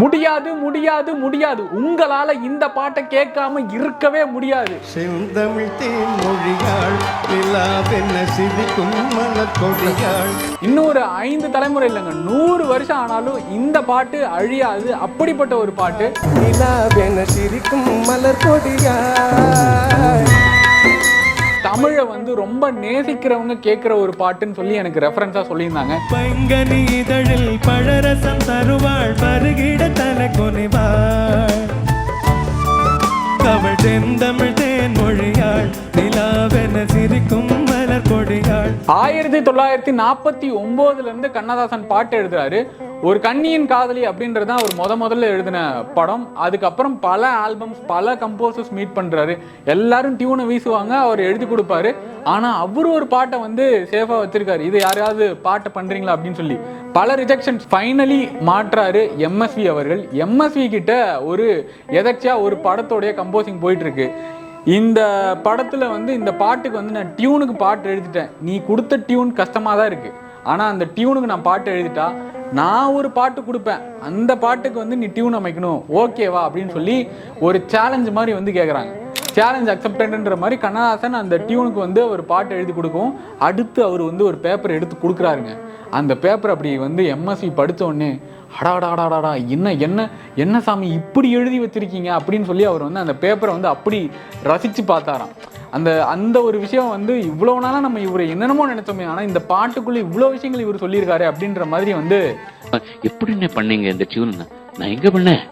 முடியாது முடியாது முடியாது. உங்களால இந்த பாட்டை கேட்காம இருக்கவே முடியாது. செந்தமிழ் தேன் மொழியாள் நிலாவென்ன சிரிக்கும் மலர் கொடியாள் இன்னொரு ஐந்து தலைமுறை இல்லைங்க நூறு வருஷம் ஆனாலும் இந்த பாட்டு அழியாது. அப்படிப்பட்ட ஒரு பாட்டு. நிலாவென சிரிக்கும் மலர் கொடியாள் தமிழை வந்து ரொம்ப நேசிக்கிறவங்க கேட்குற ஒரு பாட்டுன்னு சொல்லி எனக்கு ரெஃபரன்ஸாக சொல்லியிருந்தாங்க. பங்கனி இதழில் பழரசம் தருவாள் பருகிட தலை கொனைவா ஆயிரத்தி தொள்ளாயிரத்தி நாற்பத்தி ஒம்போதுலேருந்து கண்ணதாசன் பாட்டு எழுதுறாரு. ஒரு கண்ணியின் காதலி அப்படின்றது தான் அவர் முத முதல்ல எழுதின படம். அதுக்கப்புறம் பல ஆல்பம்ஸ் பல கம்போசர்ஸ் மீட் பண்றாரு. எல்லாரும் டியூனை வீசுவாங்க அவர் எழுதி கொடுப்பாரு. ஆனா அவரு ஒரு பாட்டை வந்து சேஃபா வச்சிருக்காரு. இது யாரையாவது பாட்டை பண்றீங்களா அப்படின்னு சொல்லி. பல ரிஜெக்ஷன்ஸ் ஃபைனலி மாற்றாரு எம்எஸ்வி அவர்கள். எம்எஸ்வி கிட்ட ஒரு எதர்ச்சியா ஒரு படத்தோடைய கம்போசிங் போயிட்டு இருக்கு. இந்த படத்தில் வந்து இந்த பாட்டுக்கு வந்து நான் டியூனுக்கு பாட்டு எழுதிட்டேன். நீ கொடுத்த டியூன் கஷ்டமாக தான் இருக்குது ஆனால் அந்த டியூனுக்கு நான் பாட்டு எழுதிட்டா நான் ஒரு பாட்டு கொடுப்பேன். அந்த பாட்டுக்கு வந்து நீ டியூன் அமைக்கணும். ஓகேவா? அப்படின்னு சொல்லி ஒரு சேலஞ்ச் மாதிரி வந்து கேட்குறாங்க சேலஞ்ச் அக்செப்டட்ன்ற மாதிரி கண்ணதாசன் அந்த டியூனுக்கு வந்து ஒரு பாட்டு எழுதி கொடுக்கும் அடுத்து அவர் வந்து ஒரு பேப்பர் எடுத்து கொடுக்குறாருங்க. அந்த பேப்பர் அப்படி வந்து எம்எஸ்சி படித்த உடனே அடாடாடாடாடா என்ன என்ன என்ன சாமி இப்படி எழுதி வச்சிருக்கீங்க அப்படின்னு சொல்லி அவர் வந்து அந்த பேப்பரை வந்து அப்படி ரசித்து பார்த்தாராம். அந்த அந்த ஒரு விஷயம் வந்து இவ்வளோ நாளாக நம்ம இவரை என்னென்னமோ நினைச்சோமே ஆனால் இந்த பாட்டுக்குள்ளே இவ்வளோ விஷயங்கள் இவர் சொல்லியிருக்காரு அப்படின்ற மாதிரி வந்து எப்படிண்ணே பண்ணீங்க இந்த டியூன் நான் எங்கே பண்ணேன்?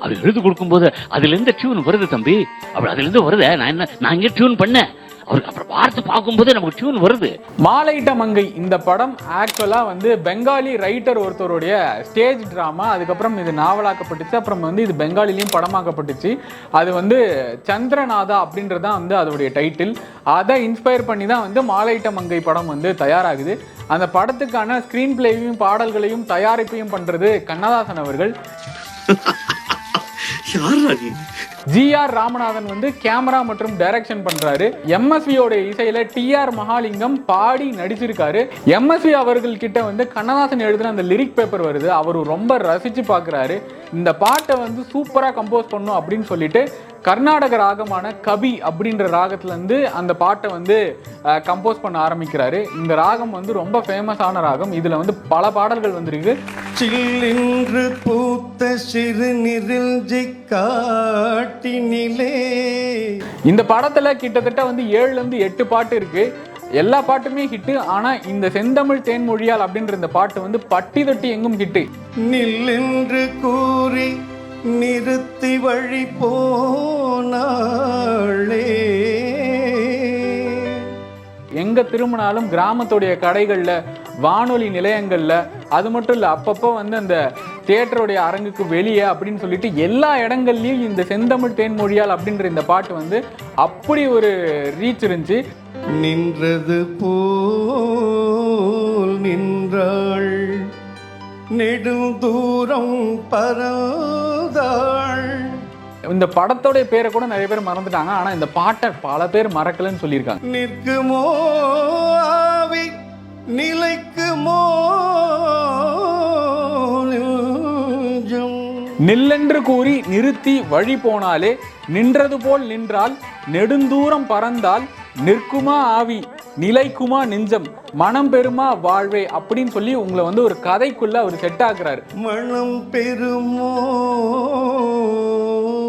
அது எழுதி கொடுக்கும்போது அதுல இருந்து டியூன் வருது தம்பி. அப்படி அதுல இருந்து வருதே. நான் என்ன நான் இங்க டியூன் பண்ணேன். அவருக்கு அப்புறம் வார்த்தை பார்க்கும்போது நமக்கு டியூன் வருது. மாலையிட்ட மங்கை இந்த படம் ஆக்சுவலாக வந்து பெங்காலி ரைட்டர் ஒருத்தருடைய ஸ்டேஜ் ட்ராமா அதுக்கப்புறம் இது நாவலாக்கப்பட்டுச்சு அப்புறம் வந்து இது பெங்காலிலையும் படமாக்கப்பட்டுச்சு. அது வந்து சந்திரநாதா அப்படின்றது தான் வந்து அதோடைய டைட்டில் அதை இன்ஸ்பயர் பண்ணி தான் வந்து மாலையிட்ட மங்கை படம் வந்து தயாராகுது. அந்த படத்துக்கான ஸ்க்ரீன் பிளேவையும் பாடல்களையும் தயாரிப்பையும் பண்ணுறது கண்ணதாசன் அவர்கள். 去哪里？ஜிஆர் ராமநாதன் வந்து கேமரா மற்றும் டைரக்ஷன் பண்றாரு. எம்எஸ்வியோட இசையில டிஆர் மகாலிங்கம் பாடி நடிச்சிருக்காரு. எம்எஸ்வி அவர்கள் கிட்ட வந்து கண்ணதாசன் எழுதின அந்த லிரிக் பேப்பர் வருது. அவர் ரொம்ப ரசிச்சு பாக்குறாரு. இந்த பாட்டை வந்து சூப்பரா கம்போஸ் பண்ணும் அப்படின்னு சொல்லிட்டு கர்நாடக ராகமான கபி அப்படின்ற ராகத்துல இருந்து அந்த பாட்டை வந்து கம்போஸ் பண்ண ஆரம்பிக்கிறாரு. இந்த ராகம் வந்து ரொம்ப ஃபேமஸான ராகம். இதுல வந்து பல பாடல்கள் வந்திருக்கு. சில்லின்று பூத்த சிறு நிறிஞ்சி காட்டினிலே. இந்த படத்துல கிட்டத்தட்ட வந்து ஏழுல இருந்து எட்டு பாட்டு இருக்கு. எல்லா பாட்டுமே ஹிட்டு ஆனா இந்த செந்தமிழ் தேன்மொழியால் அப்படின்ற இந்த பாட்டு வந்து பட்டி தொட்டி எங்கும் ஹிட்டு நில்லென்று கூறி நிறுத்தி வழி போனாளே. எங்க திரும்பினாலும் கிராமத்துடைய கடைகள்ல வானொலி நிலையங்கள்ல அது மட்டும் இல்ல அப்பப்போ வந்து அந்த தியேட்டருடைய அரங்குக்கு வெளியே அப்படின்னு சொல்லிட்டு எல்லா இடங்கள்லயும் இந்த செந்தமிழ் தேன்மொழியால் அப்படின்ற இந்த பாட்டு வந்து அப்படி ஒரு ரீச் இருந்துச்சு. நின்றது போல் நின்றாள். நெடும் தூரம் பரந்தாள். இந்த படத்தோடைய பேரை கூட நிறைய பேர் மறந்துட்டாங்க. ஆனா இந்த பாட்டை பல பேர் மறக்கலன்னு சொல்லியிருக்காங்க. நிற்குமோ நிலைக்குமோ நில்லென்று கூறி நிறுத்தி வழி போனாலே நின்றது போல் நின்றால் நெடுந்தூரம் பறந்தால் நிற்குமா ஆவி நிலைக்குமா நெஞ்சம் மனம் பெருமா வாழ்வே அப்படின்னு சொல்லி உங்களை வந்து ஒரு கதைக்குள்ள அவர் செட் ஆக்குறாரு. மனம் பெருமோ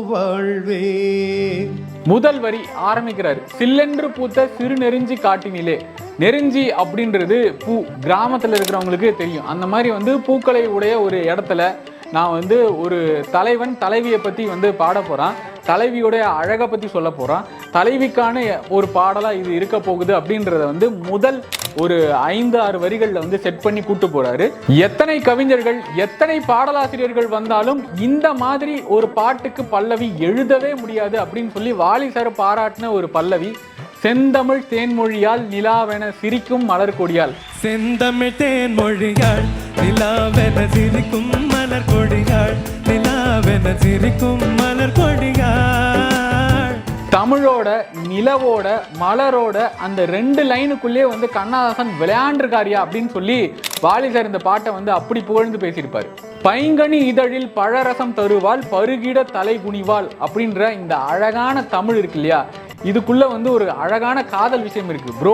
வாழ்வே? முதல் வரி ஆரம்பிக்கிறாரு. சில்லென்று பூத்த சிறு நெருஞ்சி காட்டினிலே. நெருஞ்சி அப்படின்றது பூ கிராமத்துல இருக்கிறவங்களுக்கு தெரியும். அந்த மாதிரி வந்து பூக்களை உடைய ஒரு இடத்துல நான் வந்து ஒரு தலைவன் தலைவியை பற்றி வந்து பாட போகிறான் தலைவியுடைய அழகை பற்றி சொல்ல போகிறான் தலைவிக்கான ஒரு பாடலாக இது இருக்க போகுது அப்படின்றத வந்து முதல் ஒரு ஐந்து ஆறு வரிகளில் வந்து செட் பண்ணி கூட்டு போகிறாரு எத்தனை கவிஞர்கள் எத்தனை பாடலாசிரியர்கள் வந்தாலும் இந்த மாதிரி ஒரு பாட்டுக்கு பல்லவி எழுதவே முடியாது அப்படின்னு சொல்லி வாலி சார் பாராட்டின ஒரு பல்லவி செந்தமிழ் தேன்மொழியால் நிலாவென சிரிக்கும் மலர் கொடியால். செந்தமிழ் தேன் மொழியாள் நிலாவென சிரிக்கும் மலர் கொடியாள் நிலாவென சிரிக்கும் மலர் கொடியாள் தமிழோட நிலவோட மலரோட அந்த ரெண்டு லைனுக்குள்ளேயே வந்து கண்ணதாசன் விளையாண்டிருக்காரியா அப்படின்னு சொல்லி வாலி சார் இந்த பாட்டை வந்து அப்படி புகழ்ந்து பேசியிருப்பாரு. பைங்கனி இதழில் பழரசம் தருவாள் பருகிட தலை குனிவாள் அப்படின்ற இந்த அழகான தமிழ் இருக்கு இல்லையா? இதுக்குள்ள வந்து ஒரு அழகான காதல் விஷயம் இருக்கு bro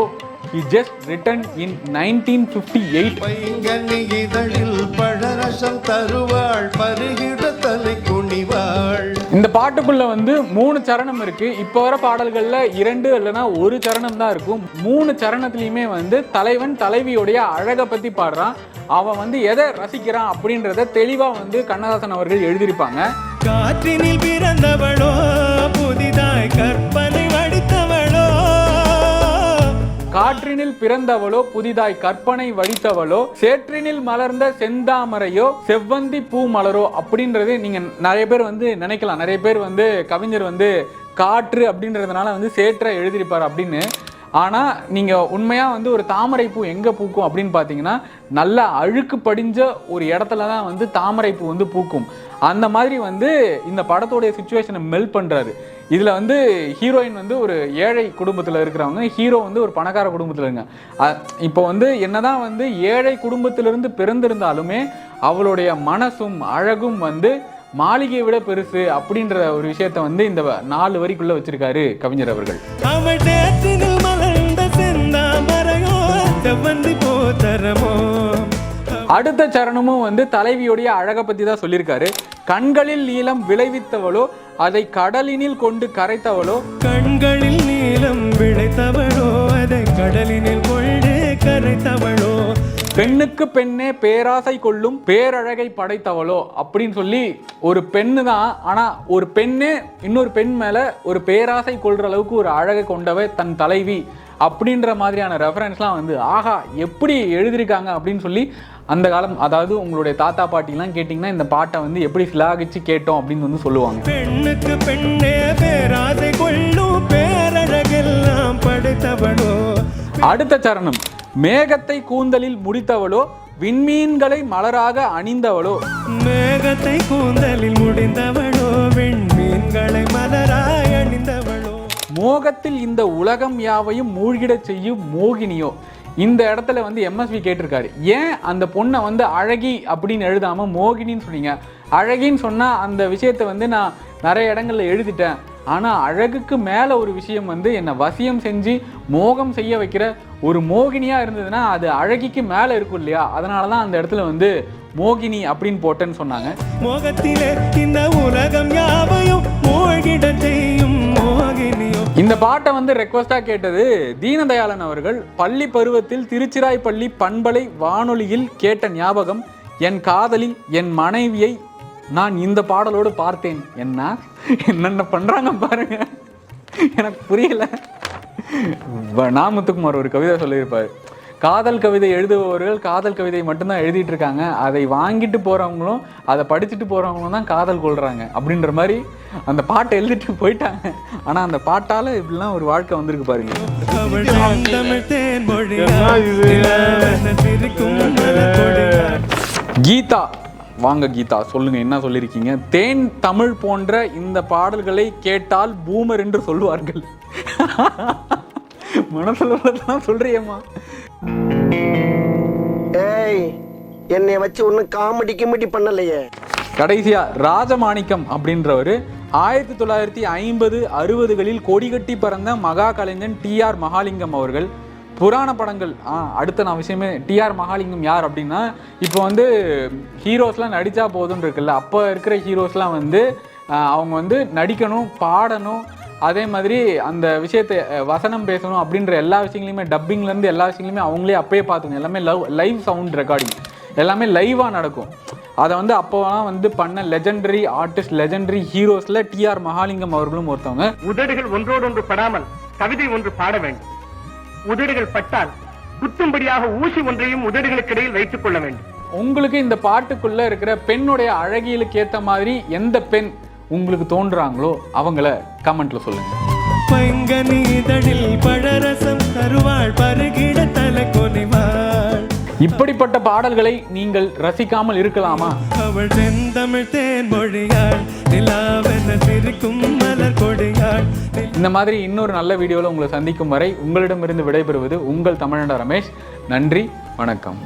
he just written in nineteen fifty eight இதழில் பழரசம் தருவாள் பருகிட தலை குனிவாள். இந்த பாட்டுக்குள்ள வந்து மூணு சரணம் இருக்கு. இப்போ வர பாடல்கள்ல இரண்டு இல்லைன்னா ஒரு சரணம் தான் இருக்கும். மூணு சரணத்துலயுமே வந்து தலைவன் தலைவியோடைய அழகை பத்தி பாடுறான். அவன் வந்து எதை ரசிக்கிறான் அப்படின்றத தெளிவா வந்து கண்ணதாசன் அவர்கள் எழுதியிருப்பாங்க. காற்றினில் பிறந்தவளோ புதிதாய் கற்பனை காற்றினில் பிறந்தவளோ புதிதாய் கற்பனை வடித்தவளோ சேற்றினில் மலர்ந்த செந்தாமரையோ செவ்வந்தி பூ மலரோ அப்படின்றது நீங்க நிறைய பேர் வந்து நினைக்கலாம். நிறைய பேர் வந்து கவிஞர் வந்து காற்று அப்படின்றதுனால வந்து சேற்றை எழுதியிருப்பார் அப்படின்னு. ஆனால் நீங்கள் உண்மையாக வந்து ஒரு தாமரை பூ பூக்கும் அப்படின்னு பார்த்தீங்கன்னா நல்ல அழுக்கு படிஞ்ச ஒரு இடத்துல தான் வந்து தாமரை பூ வந்து பூக்கும். அந்த மாதிரி வந்து இந்த படத்தோடைய சுச்சுவேஷனை மெல் பண்ணுறாரு இதில் வந்து ஹீரோயின் வந்து ஒரு ஏழை குடும்பத்தில் இருக்கிறவங்க ஹீரோ வந்து ஒரு பணக்கார குடும்பத்தில் இருங்க. இப்போ வந்து என்னதான் வந்து ஏழை குடும்பத்திலிருந்து பிறந்திருந்தாலுமே அவளுடைய மனசும் அழகும் வந்து மாளிகையை விட பெருசு அப்படின்ற ஒரு விஷயத்த வந்து இந்த நாலு வரிக்குள்ள வச்சிருக்காரு கவிஞர் அவர்கள். அடுத்த சரணமும் வந்து தலைவியுடைய அழகை பத்தி தான் சொல்லியிருக்காரு. கண்களில் நீளம் விளைவித்தவளோ அதை கடலினில் கொண்டு கரைத்தவளோ. கண்களில் நீலம் விளைத்தவளோ அதை கடலினில் கொண்டு கரைத்தவளோ. பெண்ணுக்கு பெண்ணே பேராசை கொள்ளும் பேரழகை படைத்தவளோ அப்படின்னு சொல்லி ஒரு பெண்ணு தான் ஆனா ஒரு பெண்ணே இன்னொரு பெண் மேல ஒரு பேராசை கொள்ற அளவுக்கு ஒரு அழகை கொண்டவ தன் தலைவி அப்படின்ற மாதிரியான ரெஃபரன்ஸ்லாம் வந்து ஆஹா எப்படி எழுதியிருக்காங்க? அப்படின்னு சொல்லி அந்த காலம் அதாவது உங்களுடைய தாத்தா பாட்டிலாம் கேட்டிங்கன்னா இந்த பாட்டை வந்து எப்படி சிலாகிச்சு கேட்டோம் அப்படின்னு வந்து சொல்லுவாங்க. பெண்ணுக்கு பெண்ணே பேராசை கொள்ளும் பேரழகெல்லாம் படைத்தவளோ. அடுத்த சரணம். மேகத்தை கூந்தலில் முடித்தவளோ விண்மீன்களை மலராக அணிந்தவளோ. மேகத்தை கூந்தலில் முடிந்தவளோ விண்மீன்களை மலராய் அணிந்தவளோ. மோகத்தில் இந்த உலகம் யாவையும் மூழ்கிடச் செய்யும் மோகினியோ. இந்த இடத்துல வந்து எம்எஸ்வி கேட்டிருக்காரு. ஏன் அந்த பொண்ணை வந்து அழகி அப்படின்னு எழுதாமல் மோகினின்னு சொன்னீங்க? அழகின்னு சொன்னால் அந்த விஷயத்தை வந்து நான் நிறைய இடங்களில் எழுதிட்டேன். ஆனா அழகுக்கு மேல ஒரு விஷயம் வந்து என்னை வசியம் செஞ்சு மோகம் செய்ய வைக்கிற ஒரு மோகினியா இருந்ததுன்னா அது அழகிக்கு மேல இருக்கும் இல்லையா? அதனால தான் அந்த இடத்துல வந்து மோகினி அப்படின்னு போட்டேன்னு சொன்னாங்க. மோகத்திலே இந்த உலகம் யாவையும் மூழ்கிட செய்யும் மோகினியோ? இந்த பாட்டை வந்து ரெக்வஸ்டா கேட்டது தீனதயாளன் அவர்கள். பள்ளி பருவத்தில் திருச்சிராய்ப்பள்ளி பண்பலை வானொலியில் கேட்ட ஞாபகம் என் காதலி என் மனைவியை நான் இந்த பாடலோடு பார்த்தேன். என்ன? என்னென்ன பண்றாங்க பாருங்க. எனக்கு புரியல. வ- நா. முத்துக்குமார் ஒரு கவிதை சொல்லியிருப்பார். காதல் கவிதை எழுதுபவர்கள் காதல் கவிதை மட்டும்தான் எழுதிட்டு இருக்காங்க. அதை வாங்கிட்டு போறவங்களும் அதை படிச்சுட்டு போறவங்களும் தான் காதல் கொள்றாங்க. அப்படின்ற மாதிரி அந்த பாட்டை எழுதிட்டு போயிட்டாங்க. ஆனா அந்த பாட்டால இப்படிலாம் ஒரு வாழ்க்கை வந்திருக்கு பாருங்க. கீதா. வாங்க கீதா சொல்லுங்க என்ன சொல்லியிருக்கீங்க தேன் தமிழ் போன்ற இந்த பாடல்களை கேட்டால் பூமர் என்று சொல்லுவார்கள். மனசுல உள்ளதெல்லாம் சொல்றியம்மா. ஏய் என்னை வச்சு ஒன்றும் காமெடி கிமெடி பண்ணலையே. கடைசியா ராஜமாணிக்கம் அப்படின்றவர் ஆயிரத்தி தொள்ளாயிரத்தி ஐம்பது அறுபதுகளில் கொடிகட்டி பறந்த மகா கலைஞன் டிஆர் மகாலிங்கம் அவர்கள் புராண படங்கள் ஆ அடுத்த நான் விஷயமே டிஆர் மகாலிங்கம் யார் அப்படின்னா இப்போ வந்து ஹீரோஸ்லாம் நடித்தா போதும்னு இருக்குல்ல. அப்போ இருக்கிற ஹீரோஸ்லாம் வந்து அவங்க வந்து நடிக்கணும் பாடணும். அதே மாதிரி அந்த விஷயத்தை வசனம் பேசணும் அப்படின்ற எல்லா விஷயங்களையுமே டப்பிங்லேருந்து எல்லா விஷயங்களையுமே அவங்களே அப்பயே பார்த்துக்கணும். எல்லாமே லவ் லைவ் சவுண்ட் ரெக்கார்டிங் எல்லாமே லைவாக நடக்கும். அதை வந்து அப்போலாம் வந்து பண்ண லெஜெண்டரி ஆர்டிஸ்ட் லெஜெண்டரி ஹீரோஸில் டிஆர் மகாலிங்கம் அவர்களும் ஒருத்தவங்க. உதடுகள் ஒன்றோடொன்று படாமல் கவிதை ஒன்று பாட வேண்டும். உதடுகள் பட்டால் குத்தும்படியாக ஊசி ஒன்றையும் உதடுகளுக்கிடையில் வைத்துக் கொள்ள வேண்டும். உங்களுக்கு இந்த பாட்டுக்குள்ள இருக்கிற பெண்ணுடைய அழகியலுக்கு ஏற்ற மாதிரி எந்த பெண் உங்களுக்கு தோன்றுறாங்களோ அவங்கள கமெண்ட்ல சொல்லுங்க. பைங்கனி இதழில் பழரசம் தருவாள் பருகிட தலை கொனிவாள். இப்படிப்பட்ட பாடல்களை நீங்கள் ரசிக்காமல் இருக்கலாமா? அவள் செந்தமிழ் தேன் மொழியாள் நிலாவென சிரிக்கும் மலர் கொடியாள் இந்த மாதிரி இன்னொரு நல்ல வீடியோவில் உங்களை சந்திக்கும் வரை உங்களிடமிருந்து விடைபெறுவது உங்கள் தமிழண்ட ரமேஷ். நன்றி வணக்கம்.